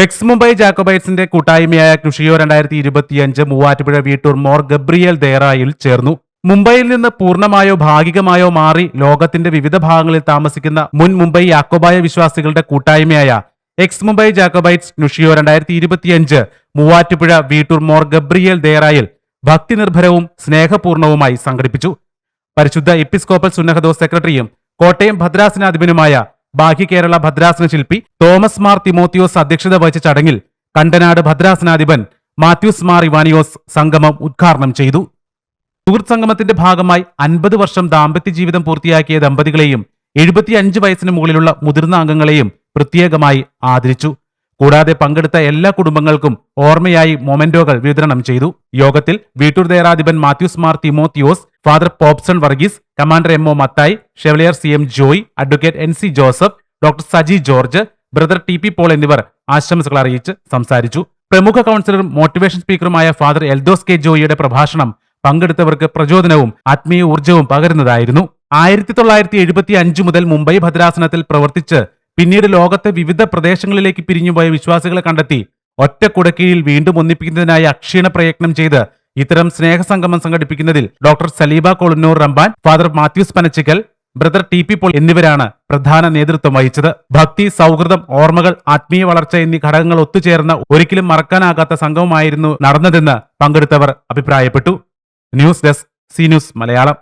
X Mumbai ജാക്കോബൈറ്റ്സിന്റെ കൂട്ടായ്മയായ കൃഷിയോ രണ്ടായിരത്തി ഇരുപത്തിയഞ്ച് മൂവാറ്റുപുഴ വീട്ടൂർ മോർ ഗബ്രിയേൽ ദേറായിൽ ചേർന്നു. മുംബൈയിൽ നിന്ന് പൂർണമായോ ഭാഗികമായോ മാറി ലോകത്തിന്റെ വിവിധ ഭാഗങ്ങളിൽ താമസിക്കുന്ന മുൻ മുംബൈ യാക്കോബായ വിശ്വാസികളുടെ കൂട്ടായ്മയായ എക്സ് മുംബൈ ജാക്കോബൈറ്റ്സ് നുഷിയോ രണ്ടായിരത്തി ഇരുപത്തിയഞ്ച് മൂവാറ്റുപുഴ വീട്ടൂർ മോർ ഗബ്രിയേൽ ദേറായിൽ ഭക്തിനിർഭരവും സ്നേഹപൂർണവുമായി സംഘടിപ്പിച്ചു. പരിശുദ്ധ എപ്പിസ്കോപ്പൽ സുന്നഹദോസ് സെക്രട്ടറിയും കോട്ടയം ഭദ്രാസനാധിപനുമായ ബാഹ്യ കേരള ഭദ്രാസന ശില്പി തോമസ് മാർ തിമോത്തിയോസ് അധ്യക്ഷത വഹിച്ച ചടങ്ങിൽ കണ്ടനാട് ഭദ്രാസനാധിപൻ മാത്യൂസ് മാർ ഇവാനിയോസ് സംഗമം ഉദ്ഘാടനം ചെയ്തു. സുഹൃത്ത് സംഗമത്തിന്റെ ഭാഗമായി അൻപത് വർഷം ദാമ്പത്യ ജീവിതം പൂർത്തിയാക്കിയ ദമ്പതികളെയും എഴുപത്തിയഞ്ച് വയസ്സിന് മുകളിലുള്ള മുതിർന്ന അംഗങ്ങളെയും പ്രത്യേകമായി ആദരിച്ചു. കൂടാതെ പങ്കെടുത്ത എല്ലാ കുടുംബങ്ങൾക്കും ഓർമ്മയായി മൊമെന്റോകൾ വിതരണം ചെയ്തു. യോഗത്തിൽ Veettoor ദേരാധിപൻ Mathews Mar Thimotheos father Popson Varghese commander M O Mathai chevalier C M Joy advocate N C Joseph doctor Saji George brother T P Paul എന്നിവർ ആശംസകൾ അറിയിച്ച് സംസാരിച്ചു. പ്രമുഖ കൗൺസിലറും മോട്ടിവേഷൻ സ്പീക്കറുമായ ഫാദർ എൽദോസ് കെ ജോയിയുടെ പ്രഭാഷണം പങ്കെടുത്തവർക്ക് പ്രചോദനവും ആത്മീയ ഊർജവും പകരുന്നതായിരുന്നു. ആയിരത്തി തൊള്ളായിരത്തി എഴുപത്തി അഞ്ച് മുതൽ മുംബൈ ഭദ്രാസനത്തിൽ പ്രവർത്തിച്ച് പിന്നീട് ലോകത്തെ വിവിധ പ്രദേശങ്ങളിലേക്ക് പിരിഞ്ഞുപോയ വിശ്വാസികളെ കണ്ടെത്തി ഒറ്റ കുടക്കീഴിൽ വീണ്ടും ഒന്നിപ്പിക്കുന്നതിനായി അക്ഷീണ പ്രയത്നം ചെയ്ത് ഇത്തരം സ്നേഹസംഗമം സംഘടിപ്പിക്കുന്നതിൽ doctor Saliba Kolunnoor Ramban father Mathews Panachikkal brother T P Paul എന്നിവരാണ് പ്രധാന നേതൃത്വം വഹിച്ചത്. ഭക്തി സൗഹൃദം ഓർമ്മകൾ ആത്മീയ വളർച്ച എന്നീ ഘടകങ്ങൾ ഒത്തുചേർന്ന ഒരിക്കലും മറക്കാനാകാത്ത സംഗമമായിരുന്നു നടന്നതെന്ന് പങ്കെടുത്തവർ അഭിപ്രായപ്പെട്ടു. News desk C news Malayalam.